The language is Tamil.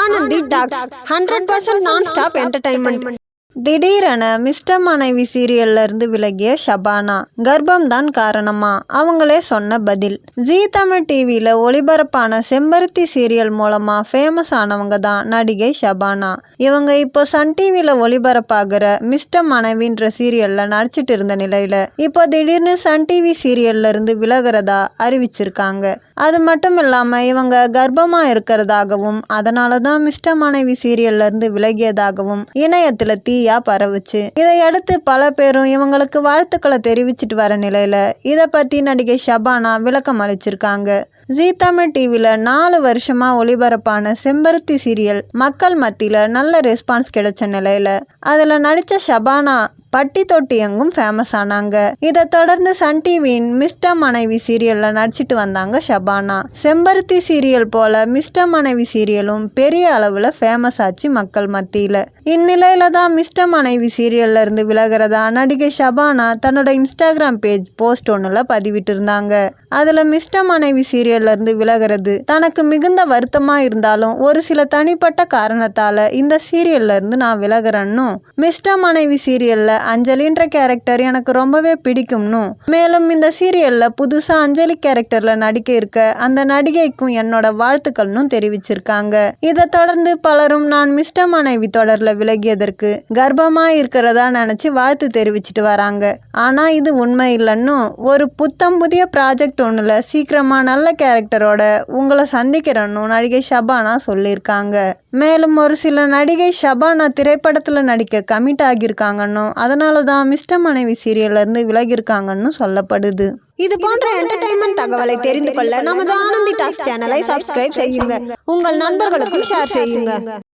Anandhi talks hundred percent non stop entertainment திடீரென மிஸ்டர் மனைவி சீரியல்ல இருந்து விலகிய ஷபானா கர்ப்பம் தான் காரணமா? அவங்களே சொன்ன பதில் ஜீ தமிழ் டிவியில ஒளிபரப்பான செம்பருத்தி சீரியல் மூலமா ஃபேமஸ் ஆனவங்க தான் நடிகை ஷபானா. இவங்க இப்போ சன் டிவியில ஒளிபரப்பாகிற மிஸ்டர் மனைவின்ற சீரியல்ல நடிச்சிட்டு இருந்த நிலையில இப்போ திடீர்னு சன் டிவி சீரியல்ல இருந்து விலகிறதா அறிவிச்சிருக்காங்க. அது மட்டும் இல்லாமல் இவங்க கர்ப்பமாக இருக்கிறதாகவும் அதனால தான் மிஸ்டர் மனைவி சீரியல்ல இருந்து விலகியதாகவும் இணையத்தில் தீயா பரவுச்சு. இதையடுத்து பல பேரும் இவங்களுக்கு வாழ்த்துக்களை தெரிவிச்சிட்டு வர நிலையில இதை பற்றி நடிகை ஷபானா விளக்கம் அளிச்சிருக்காங்க. ஜி தமிழ் டிவியில் நாலு வருஷமாக ஒளிபரப்பான செம்பருத்தி சீரியல் மக்கள் மத்தியில் நல்ல ரெஸ்பான்ஸ் கிடைச்ச நிலையில் அதில் நடித்த ஷபானா பட்டி தொட்டி எங்கும் ஃபேமஸ் ஆனாங்க. இதை தொடர்ந்து சன் டிவியின் மிஸ்டர் மனைவி சீரியல்ல நடிச்சிட்டு வந்தாங்க ஷபானா. செம்பருத்தி சீரியல் போல மிஸ்டர் மனைவி சீரியலும் பெரிய அளவில் ஃபேமஸ் ஆச்சு மக்கள் மத்தியில். இந்நிலையில தான் மிஸ்டர் மனைவி சீரியல்ல இருந்து விலகிறதா நடிகை ஷபானா தன்னோட இன்ஸ்டாகிராம் பேஜ் போஸ்ட் ஒன்றில் பதிவிட்டு இருந்தாங்க அதில் மிஸ்டர் மனைவி சீரியல்லேருந்து விலகிறது தனக்கு மிகுந்த வருத்தமாக இருந்தாலும் ஒரு சில தனிப்பட்ட காரணத்தால் இந்த சீரியல்ல இருந்து நான் விலகிறேன்னும். மிஸ்டர் மனைவி சீரியலில் அஞ்சலின்ற கேரக்டர் எனக்கு ரொம்பவே பிடிக்கும்னும். மேலும் இந்த சீரியலில் புதுசாக அஞ்சலி கேரக்டரில் நடிக்க இருக்க அந்த நடிகைக்கும் என்னோட வாழ்த்துக்கள்னும் தெரிவிச்சிருக்காங்க. இதை தொடர்ந்து பலரும் நான் மிஸ்டர் மனைவி தொடர்ல விலகியதற்கு கர்ப்பமா இருக்கிறதா நினைச்சு வாழ்த்து தெரிவிச்சிட்டு வராங்க. ஆனா இது உண்மை இல்லைன்னும் ஒரு புத்தம் புதிய ப்ராஜெக்ட் ஒன்றுல சீக்கிரமா நல்ல கேரக்டரோட உங்களை சந்திக்கிறேன்னு நடிகை ஷபானா சொல்லியிருக்காங்க. மேலும் ஒரு சில நடிகை ஷபானா திரைப்படத்தில் நடிக்க கமிட் ஆகியிருக்காங்கன்னும் அதனால தான் மிஸ்டர் மனைவி சீரியல்ல இருந்து விலகியிருக்காங்கன்னு சொல்லப்படுது. இது போன்ற என்டர்டைன்மெண்ட் தகவலை தெரிந்து கொள்ள நமது ஆனந்தி டாக்ஸ் சேனலை சப்ஸ்கிரைப் செய்யுங்க. உங்கள் நண்பர்களுக்கும் ஷேர் செய்யுங்க.